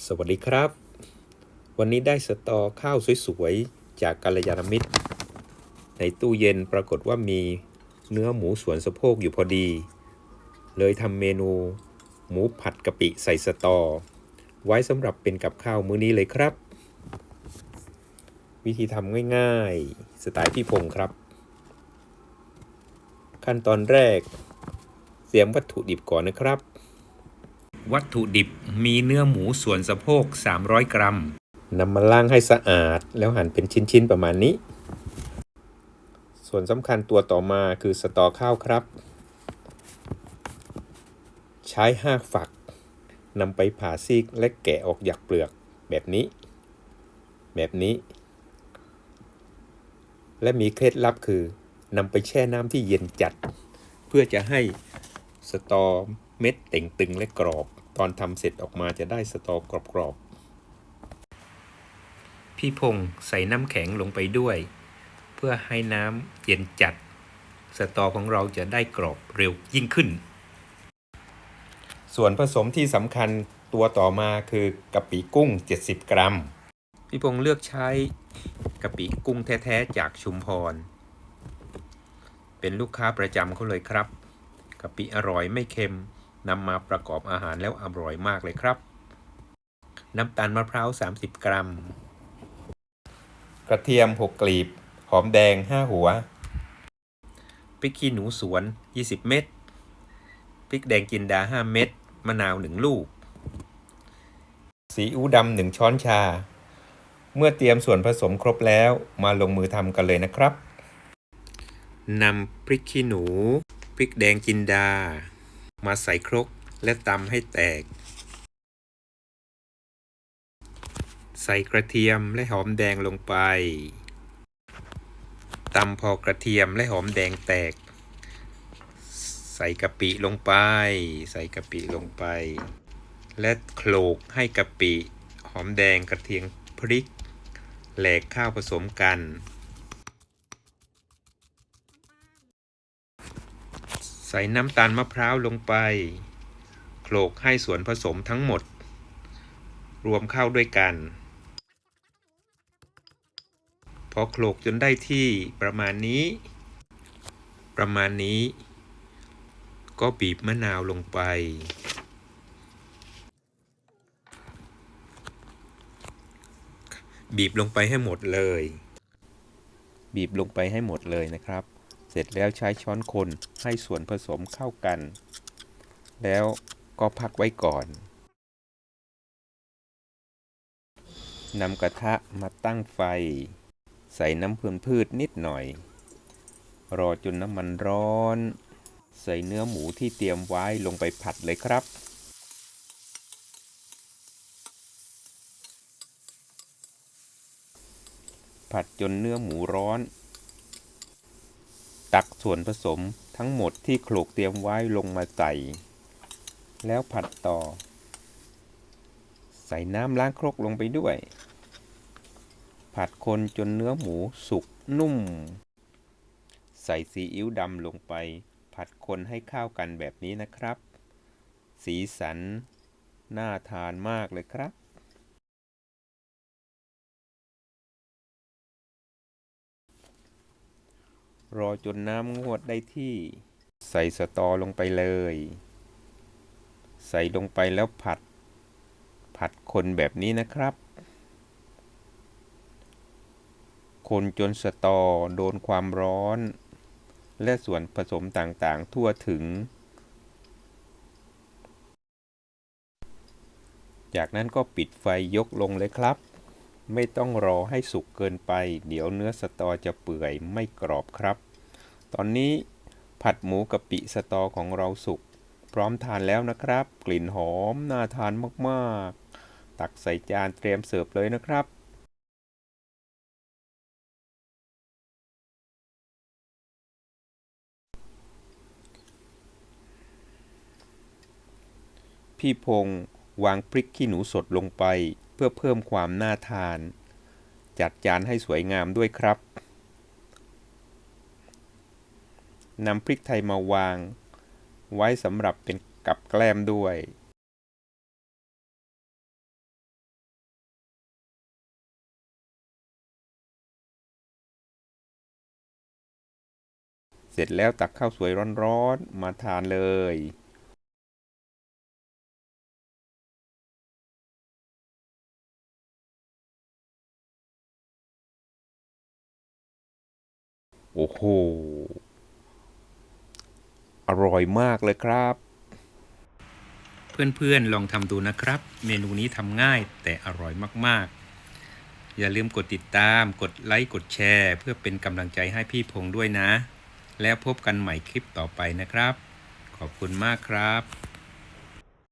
สวัสดีครับ วันนี้ได้สตอข้าวสวยๆ จากกัลยาณมิตร ในตู้เย็นปรากฏว่ามีเนื้อหมูสวนสะโพกอยู่พอดี เลยทำเมนู หมูผัดกะปิใส่สตอ ไว้สำหรับเป็นกับข้าวมื้อนี้เลยครับ วิธีทำง่ายๆ สไตล์พี่พงครับ ขั้นตอนแรกเตรียมวัตถุดิบก่อนนะครับ วัตถุดิบมีเนื้อหมูส่วนสะโพก 300 กรัมนำมาล้างให้สะอาด แล้วหั่นเป็นชิ้นๆประมาณนี้ ส่วนสำคัญตัวต่อมาคือสตอข้าวครับ ใช้ห้าฝักนำไปผ่าซีกและแกะออกจากเปลือกแบบนี้ แบบนี้ และมีเคล็ดลับคือนำไปแช่น้ำที่เย็นจัด เพื่อจะให้สตอ เม็ดเต่งตึงและกรอบ ตอนทำเสร็จออกมาจะได้สตอกรอบๆ พี่พงศ์ใส่น้ำแข็งลงไปด้วย เพื่อให้น้ำเย็นจัด สตอของเราจะได้กรอบเร็วยิ่งขึ้น ส่วนผสมที่สำคัญตัวต่อมาคือกะปิกุ้ง 70 กรัม พี่พงศ์เลือกใช้กะปิกุ้งแท้ๆจากชุมพร เป็นลูกค้าประจำเขาเลยครับกะปิอร่อยไม่เค็ม นำมาประกอบอาหารแล้วอร่อยมากเลยครับ น้ำตาลมะพร้าว 30 กรัม กระเทียม 6 กลีบ หอมแดง 5 หัวพริกขี้หนูสวน 20 เม็ดพริกแดงจินดา 5 เม็ดมะนาว 1 ลูกสีอิ๊วดำ1ช้อนชา เมื่อเตรียมส่วนผสมครบแล้วมาลงมือทำกันเลยนะครับนำพริกขี้หนู พริกแดงจินดา มาใส่ครกและตำให้แตก ใส่กระเทียมและหอมแดงลงไปตำพอกระเทียมและหอมแดงแตก ใส่กะปิลงไป ใส่กะปิลงไป และโขลกให้กะปิ หอมแดงกระเทียมพริกแหลกข้าวผสมกัน ใส่น้ำตาลมะพร้าวลงไปโขลกให้ส่วนผสมทั้งหมด รวมเข้าด้วยกัน พอโขลกจนได้ที่ประมาณนี้ ประมาณนี้ ก็บีบมะนาวลงไป บีบลงไปให้หมดเลย บีบลงไปให้หมดเลยนะครับ เสร็จแล้วใช้ช้อนคนให้ส่วนผสมเข้ากัน แล้วก็พักไว้ก่อนนำกระทะมาตั้งไฟ ใส่น้ำพืนพืชนิดหน่อย รอจนน้ำมันร้อน ใส่เนื้อหมูที่เตรียมไว้ลงไปผัดเลยครับผัดจนเนื้อหมูร้อน ตักส่วนผสมทั้งหมดที่โขลกเตรียมไว้ลงมาใส่ แล้วผัดต่อ ใส่น้ำล้างครกลงไปด้วย ผัดคนจนเนื้อหมูสุกนุ่ม ใส่ซีอิ๊วดำลงไป ผัดคนให้เข้ากันแบบนี้นะครับ สีสัน น่าทานมากเลยครับ รอจนน้ำงวดได้ที่ ใส่สตอลงไปเลย ใส่ลงไปแล้วผัด ผัดคนแบบนี้นะครับ คนจนสตอโดนความร้อน และส่วนผสมต่างๆทั่วถึง จากนั้นก็ปิดไฟยกลงเลยครับ ไม่ต้องรอให้สุกเกินไป เดี๋ยวเนื้อสตอจะเปื่อยไม่กรอบครับ ตอนนี้ผัดหมูกะปิสตอของเราสุก พร้อมทานแล้วนะครับ กลิ่นหอมน่าทานมากๆ ตักใส่จานเตรียมเสิร์ฟเลยนะครับพี่พงศ์วางพริกขี้หนูสดลงไป พื่อเพิ่มความน่าทาน จัดจานให้สวยงามด้วยครับนำพริกไทยมาวาง ไว้สำหรับเป็นกับแกล้มด้วย เสร็จแล้วตักข้าวสวยร้อนๆ มาทานเลย โอ้โห อร่อยมากเลยครับ เพื่อนๆลองทำดูนะครับ เมนูนี้ทำง่ายแต่อร่อยมากๆ อย่าลืมกดติดตาม กดไลค์ กดแชร์ เพื่อเป็นกำลังใจให้พี่พงษ์ด้วยนะ แล้วพบกันใหม่คลิปต่อไปนะครับ ขอบคุณมากครับ